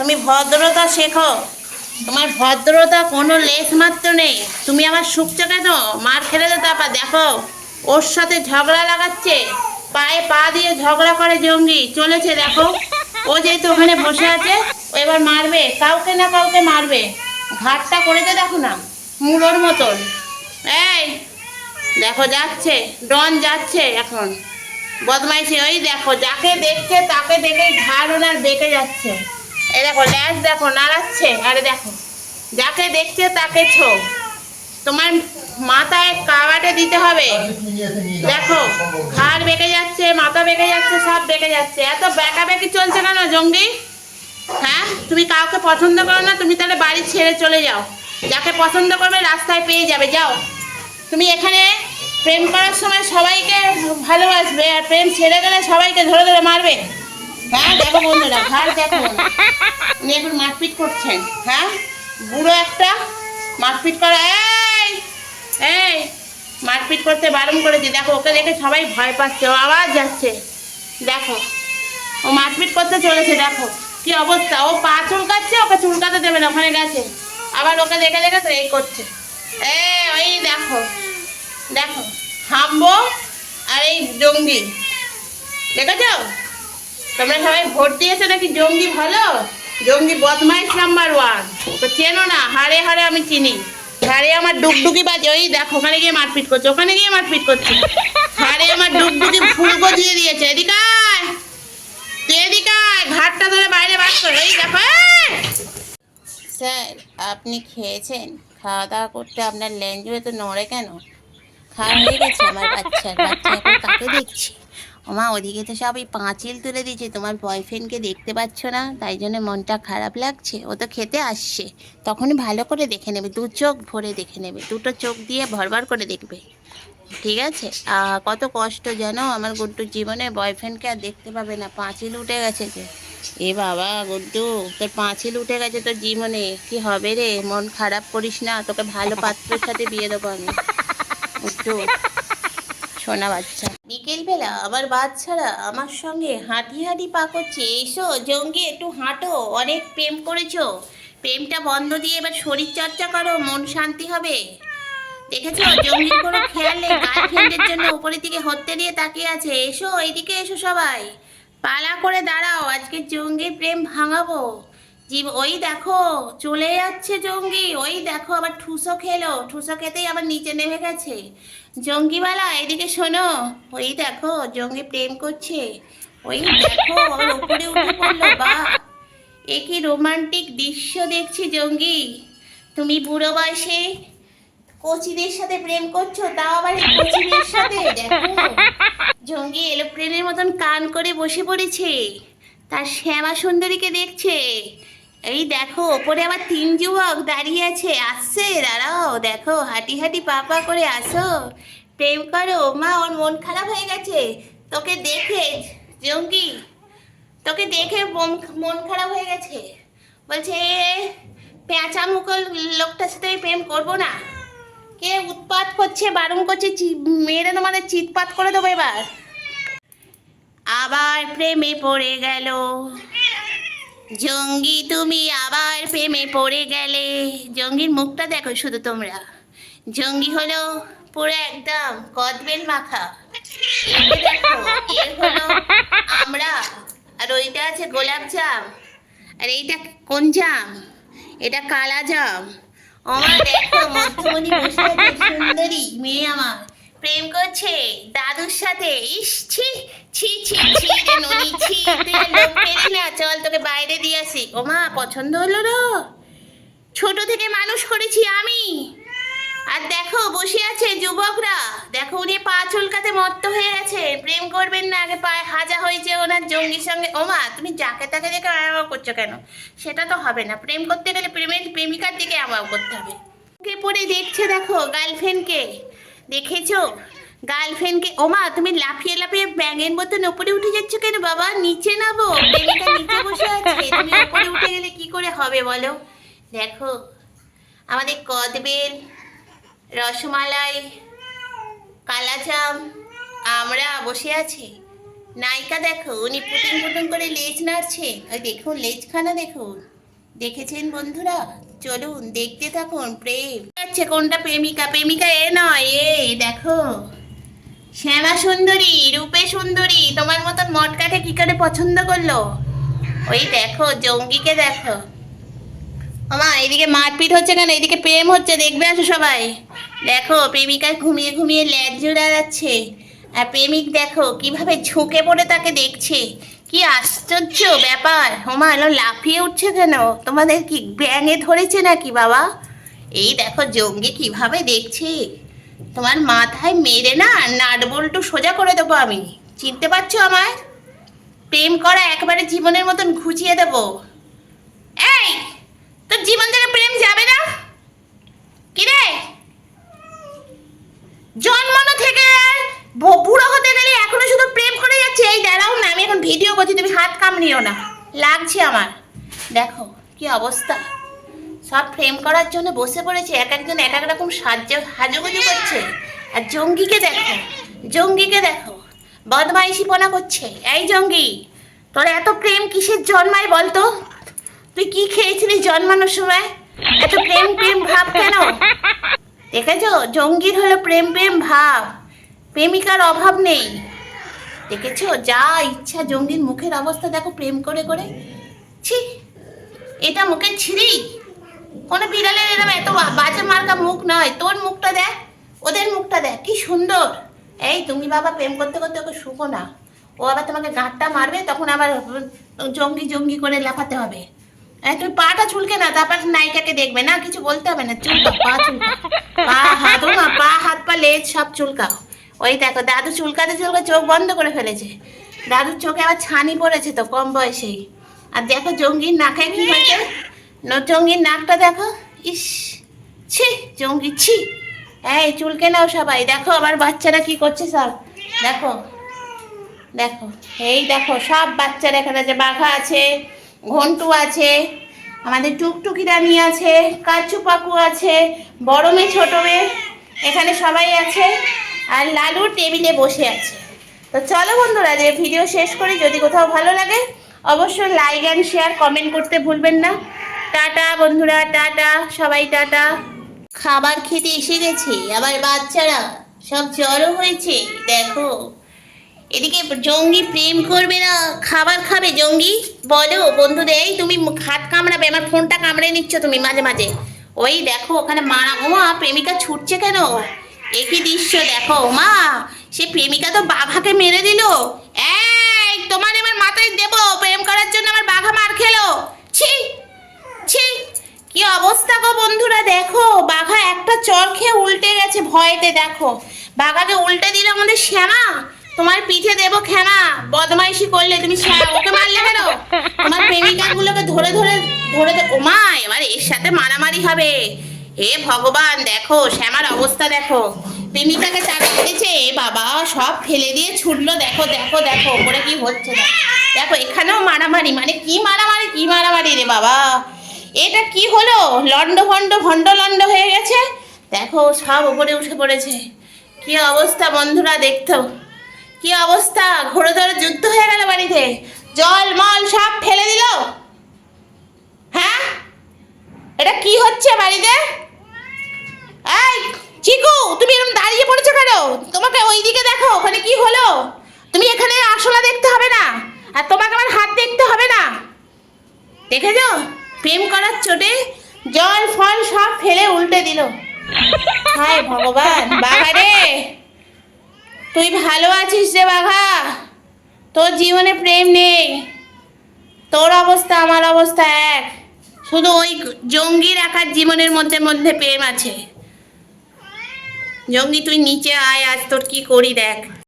তুমি ভদ্রতা শেখো। তোমার ভদ্রতা কোনো লেশ মাত্র নেই। তুমি আমার সুখছো কেন মার খেলে তো তারপর দেখো। ওর সাথে ঝগড়া লাগাচ্ছে। পায়ে পা দিয়ে ঝগড়া করে জঙ্গি। চলেছে, দেখো। ও যেহেতু ওখানে বসে আছে, ও এবার মারবে। কাউকে না কাউকে মারবে। ঘাটটা করেছে দেখো না মুলোর মতন। এই, দেখো যাচ্ছে। ডন যাচ্ছে এখন। বদমাইশি, ওই দেখো, যাকে দেখছে তাকে দেখে ঘাড় ওনার বেঁকে যাচ্ছে। এই দেখো, ল্যাস দেখো, নাড়াচ্ছে। আরে দেখো, যাকে দেখছে তাকে ছো তোমার মাথায় কাবাটে দিতে হবে। দেখো, ঘাড় বেঁকে যাচ্ছে, মাথা বেঁকে যাচ্ছে, সব বেঁকে যাচ্ছে। এত বেঁকা বেঁকি চলছে কেন, জঙ্গি? হ্যাঁ? তুমি কাউকে পছন্দ করো না, তুমি তাহলে বাড়ি ছেড়ে চলে যাও। যাকে পছন্দ করবে, রাস্তায় পেয়ে যাবে। যাও। তুমি এখানে প্রেম করার সময় সবাইকে ভালোবাসবে, আর প্রেম ছেড়ে গেলে সবাইকে ধরে ধরে মারবে। হ্যাঁ দেখো বন্ধুরা ঘাড় দেখো উনি এখন মারপিট করছেন হ্যাঁ? বুড়ো একটা মারপিট করা, এই এই, মারপিট করতে বারণ করেছি। দেখো, ওকে দেখে সবাই ভয় পাচ্ছে, ও আবার যাচ্ছে। দেখো, ও মারপিট করতে চলেছে, দেখো। কি অবস্থা? ও পা চুলকাচ্ছে, ওকে চুলকাতে দেবে না, ওখানে গেছে। আবার ওকে দেখে দেখে তো এই করছে। এ, ওই দেখো দেখো, হাম্বো আর এই জঙ্গি। দেখেছ? তোমরা সবাই ভোট দিয়েছ নাকি? জঙ্গি ভালো? জঙ্গি বদমাইশ নাম্বার ওয়ান তো চেনো না, হারে হারে আমি চিনি। হারে আমার ডুগডুগি বাজে। ওই দেখো, ওখানে গিয়ে মারপিট করছে, ওখানে গিয়ে মারপিট করছে। হারে আমার ডুগডুগি ফুলকো দিয়ে দিয়েছে। এদিকে আয়। তুই এদিকে ঘাটটা ধরে বাইরে বার কর। ওই দেখো স্যার, আপনি খেয়েছেন? খাওয়া দাওয়া করতে আপনার ল্যাঞ্জুয়ে তো নড়ে কেন? খাওয়া হয়ে গেছে আমার বাচ্চা এখন কাকে দেখছি? ওমা ওদিকে তো সব ওই পাঁচিল তুলে দিয়েছে। তোমার বয়ফ্রেন্ডকে দেখতে পাচ্ছ না, তাই জন্য মনটা খারাপ লাগছে। ও তো খেতে আসছে। তখনই ভালো করে দেখে নেবে, দু চোখ ভরে দেখে নেবে, দুটো চোখ দিয়ে ভরভর করে দেখবে। ঠিক আছে? কত কষ্ট জানো? আমার গুড্ডুর জীবনে বয়ফ্রেন্ডকে আর দেখতে পাবে না। পাঁচিল উঠে গেছে যে। এ বাবা গুড্ডু, তোর পাঁচিল উঠে গেছে তোর জীবনে। কি হবে রে? মন খারাপ করিস না, তোকে ভালো পাত্রের সাথে বিয়ে দেবো আমি। গুড্ডু সোনা বাচ্চা। বিকেলবেলা আমার বাচ্চারা আমার সঙ্গে হাঁটি হাঁটি পা করছে। এসো, জঙ্গি, একটু হাঁটো, অনেক প্রেম করেছ। প্রেমটা বন্ধ দিয়ে এবার শরীর চর্চা করো, মন শান্তি হবে। দেখেছ, জঙ্গির কোনো খেয়াল নেই গার্লফ্রেন্ডের জন্য উপরের দিকে হত্যে দিয়ে তাকিয়ে আছে। এসো এইদিকে এসো সবাই। পালা করে দাঁড়াও, আজকে জঙ্গির প্রেম ভাঙাবো। জীব, ওই দেখো, চলে যাচ্ছে জঙ্গি, ওই দেখো, আবার ঠুসো খেলো, ঠুসো খেতেই আবার নিচে নেমে গেছে। জঙ্গিওয়ালা এদিকে শোনো, ওই দেখো, জঙ্গি প্রেম করছে, ওই দেখো উপরে উঠে পড়ল বা এ কি রোমান্টিক দৃশ্য দেখছি জঙ্গি। তুমি বুড়ো বয়সে কোচিদের সাথে প্রেম করছ, তাও আবার কোচিদের সাথে, দেখো। জঙ্গি এলোপ্লেনের মতন কান করে বসে পড়েছে, তার শ্যামা সুন্দরীকে দেখছে। এই দেখো, ওপরে আবার তিন যুবক দাঁড়িয়ে আছে। আসছে, দাঁড়াও, দেখো, হাঁটি হাঁটি পা পা করে আসো। প্রেম করো মা ওর মন খারাপ হয়ে গেছে। তোকে দেখে, জঙ্গি, তোকে দেখে মন খারাপ হয়ে গেছে। বলছে পেঁচা মুকল লোকটার সাথে প্রেম করব না। কে উৎপাত করছে, বারণ করছে মেরে তোমাদের চিৎপাত করে দেবো এবার। আবার প্রেমে পড়ে গেল। জঙ্গি, তুমি আবার প্রেমে পড়ে গেলে। জঙ্গির মুখটা দেখো শুধু তোমরা। জঙ্গি হলো পুরো একদম কদবেল মাখা। হলো আমরা, আর ওইটা আছে গোলাপ জাম। আর এইটা কোন জাম? এটা কালা জাম। আমার দেখো মধ্যমণি বসে সুন্দরী মেয়ে আমার। প্রেম করছে, দাদুর সাথে। ইস, ছি ছি ছি ছি, রে ননি, ছি, তুই লোক না। চল তোকে বাইরে দিয়ে আসি। ও মা, পছন্দ হলো না ছোট থেকে মানুষ করেছি আমি। আর দেখো, বসে আছে যুবকরা। দেখো, উনি পা চুলকাতে মত্ত হয়ে গেছে। প্রেম করবেন না, আগে পায়ে হাজা হয়েছে ওনার জঙ্গির সঙ্গে। ওমা তুমি যাকে তাকে দেখে আমার করছ কেন? সেটা তো হবে না। প্রেম করতে গেলে প্রেমের প্রেমিকার দিকে আমার করতে হবে। পরে দেখছে দেখো গার্লফ্রেন্ডকে দেখেছ? গার্লফ্রেন্ডকে ওমা, তুমি লাফিয়ে লাফিয়ে ব্যাঙের মতন উপরে উঠে যাচ্ছ কেন বাবা? নিচে নাবো নিচে বসে আছে। তুমি উপরে উঠে গেলে কি করে হবে বলো? দেখো, আমাদের কদবেল, রসমালাই কালাচাম আমরা বসে আছি। নায়িকা দেখো, উনি পুটিং পুটিং করে লেজ নাড়ছে। ওই দেখুন, লেজখানা দেখুন। দেখেছেন বন্ধুরা? চলুন দেখতে থাকুন, প্রেম। আচ্ছা কোনটা প্রেমিকা? প্রেমিকা এ নয়, এ, দেখো। শ্যামা সুন্দরী, রূপে সুন্দরী, তোমার মতন মটকাকে কি করে পছন্দ করল? ওই দেখো, জঙ্গিকে দেখো। আমা এদিকে মারপিট হচ্ছে কেন? এদিকে প্রেম হচ্ছে, দেখবে আসো সবাই। দেখো, প্রেমিকা ঘুমিয়ে ঘুমিয়ে ল্যাজ জোড়া যাচ্ছে। আর প্রেমিক দেখো, কীভাবে ঝুঁকে পড়ে তাকে দেখছে। কি আশ্চর্য ব্যাপার? হোমা এলো লাফিয়ে উঠছে কেন? তোমাদের কি ব্যাঙে ধরেছে নাকি, বাবা? এই দেখো, জঙ্গি কীভাবে দেখছে? তোমার মাথায় মেরে না নাট বল্টু সোজা করে দেবো আমি। চিনতে পারছ আমায়? প্রেম করা একবারে জীবনের মতন ঘুচিয়ে দেবো। এই, তোর জীবন থেকে প্রেম যাবে না? কি রে জন্মানো থেকে ব- বুড়ো হতে গেলে এখনও শুধু প্রেম করে যাচ্ছে এই দাঁড়াও না আমি এখন ভিডিও করছি, তুমি হাত কামড়িও না। লাগছে আমার। দেখো, কি অবস্থা। সব প্রেম করার জন্য বসে পড়েছে, এক একজন এক এক রকম সাহায্য হাজুগুজু করছে। আর জঙ্গিকে দেখো জঙ্গিকে দেখো বদমাইশি বদমাইশিপনা করছে। এই জঙ্গি, তোর এত প্রেম কিসের জন্মায় বলতো? তুই কি খেয়েছিলি জন্মানোর সময়? এত প্রেম প্রেম ভাব কেন? দেখেছ? জঙ্গির হলো প্রেম প্রেম ভাব। প্রেমিকার অভাব নেই। দেখেছ? যা ইচ্ছা জঙ্গির মুখের অবস্থা দেখো প্রেম করে করে। ছি, এটা মুখে ছিঁড়ি। কোনো বিড়ালের এরকম এত বাজে মার্কা মুখ নয়। তোর মুখটা দেখ, ওদের মুখটা দেখ, কি সুন্দর। এই, তুমি বাবা প্রেম করতে করতে ওকে শুকো না। ও আবার তোমাকে গাঁটটা মারবে, তখন আবার জঙ্গি জঙ্গি করে লাফাতে হবে। তুমি পাটা চুলকে না, তারপর নায়িকাকে দেখবে না? কিছু বলতে হবে না। চুলকা পা চুলকা পা হাত পা হাত, পা, লেজ সব চুলকাও। ওই দেখো, দাদু চুলকাতে চুলকা চোখ বন্ধ করে ফেলেছে। দাদুর চোখে আবার ছানি পড়েছে তো, কম বয়সেই। আর দেখো জঙ্গির নাকে কি হয়েছে? জঙ্গির নাকটা দেখো, ইস, ছি, জঙ্গি, ছি। এই, চুলকে নাও সবাই, দেখো আবার বাচ্চারা কি করছে সব। দেখো দেখো, এই দেখো, সব বাচ্চারা এখানে আছে, বাঘা আছে, ঘন্টু আছে, আমাদের টুকটুকি রানি আছে কাচু পাকু আছে, বড় মেয়ে, ছোট মেয়ে, এখানে সবাই আছে। আর লালু টেবিলে বসে আছে। তো চলো বন্ধুরা, যে ভিডিও শেষ করি, যদি কোথাও ভালো লাগে, অবশ্যই লাইক অ্যান্ড শেয়ার কমেন্ট করতে ভুলবেন না। টাটা বন্ধুরা, টাটা, সবাই টাটা। খাবার খেতে এসে গেছে, আবার বাচ্চারা সব জড়ো হয়েছে, দেখো। এদিকে জঙ্গি প্রেম করবে না, খাবার খাবে জঙ্গি? বলো, বন্ধুদের, এই তুমি হাত কামড়াবে, আমার ফোনটা কামড়ে নিচ্ছ তুমি মাঝে মাঝে। ওই দেখো, ওখানে মারা ওমা, প্রেমিকা ছুটছে কেন? একই দৃশ্য দেখো, মা। সে প্রেমিকা তো বাঘাকে মেরে দিল। এই, তোমার এবার মাথায় দেবো। প্রেম করার জন্য আমার বাঘা মার খেলো। ছি ছি। কি অবস্থা গো বন্ধুরা, দেখো। বাঘা একটা চর খেয়ে উল্টে গেছে ভয়েতে, দেখো। বাঘাকে উল্টে দিল আমাদের শ্যামা। তোমার পিঠে দেবো খেমা বদমাইশি করলে তুমি ওকে মারলে কেন? তোমার প্রেমিকাগুলোকে ধরে ধরে ধরে দে- ওমা, এবার এর সাথে মারামারি হবে। হে ভগবান, দেখো, শ্যামার অবস্থা দেখো। প্রেমিকাকে চাকা দিয়েছে এ বাবা, সব ফেলে দিয়ে ছুটলো। দেখো দেখো দেখো, ওপরে কি হচ্ছে দেখো। দেখো, এখানেও মারামারি মানে কি মারামারি কি মারামারি রে বাবা। এটা কি হলো? লন্ড ভন্ড ভন্ড লন্ড হয়ে গেছে? দেখো, সব ওপরে উঠে পড়েছে। কি অবস্থা বন্ধুরা, দেখতো। কি অবস্থা? ঘোড়ে ধরে যুদ্ধ হয়ে গেল বাড়িতে। জল, মল, সব ফেলে দিল? হ্যাঁ? এটা কি হচ্ছে বাড়িতে এই চিকু তুমি এরকম দাঁড়িয়ে পড়েছো কেন ওইদিকে দেখো, ওখানে কি হলো? তুমি এখানে আসলা দেখতে হবে না, আর তোমাকে আমার হাত দেখতে হবে না। দেখেছ? প্রেম করার চোটে জল, ফল সব ফেলে উল্টে দিল। হায় ভগবান বাঘা রে! তুই ভালো আছিস রে বাঘা। তোর জীবনে প্রেম নেই। তোর অবস্থা, আমার অবস্থা এক। শুধু ওই জঙ্গি রাখার জীবনের মধ্যে মধ্যে প্রেম আছে। জঙ্গি তুই নিচে আয় আজ তোর কি করি দেখ।